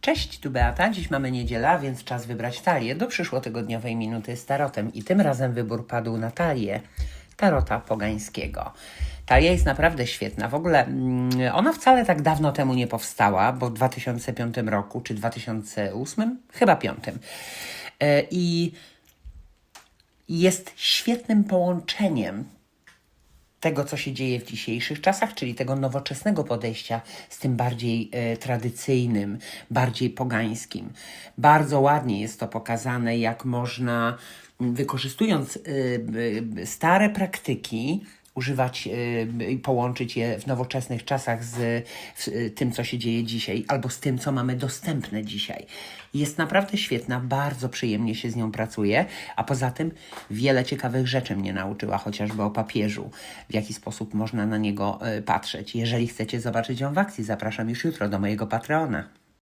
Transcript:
Cześć, tu Beata. Dziś mamy niedziela, więc czas wybrać talię do przyszłotygodniowej minuty z tarotem. I tym razem wybór padł na talię tarota pogańskiego. Talia jest naprawdę świetna. W ogóle mm, ona wcale tak dawno temu nie powstała, bo w 2005 roku czy 2008, chyba 5. E, I jest świetnym połączeniem tego, co się dzieje w dzisiejszych czasach, czyli tego nowoczesnego podejścia z tym bardziej e, tradycyjnym, bardziej pogańskim. Bardzo ładnie jest to pokazane, jak można, wykorzystując e, stare praktyki, używać i połączyć je w nowoczesnych czasach z w, e, tym, co się dzieje dzisiaj, albo z tym, co mamy dostępne dzisiaj. Jest naprawdę świetna, bardzo przyjemnie się z nią pracuje, a poza tym wiele ciekawych rzeczy mnie nauczyła, chociażby o papieżu, w jaki sposób można na niego e, patrzeć. Jeżeli chcecie zobaczyć ją w akcji, zapraszam już jutro do mojego Patreona.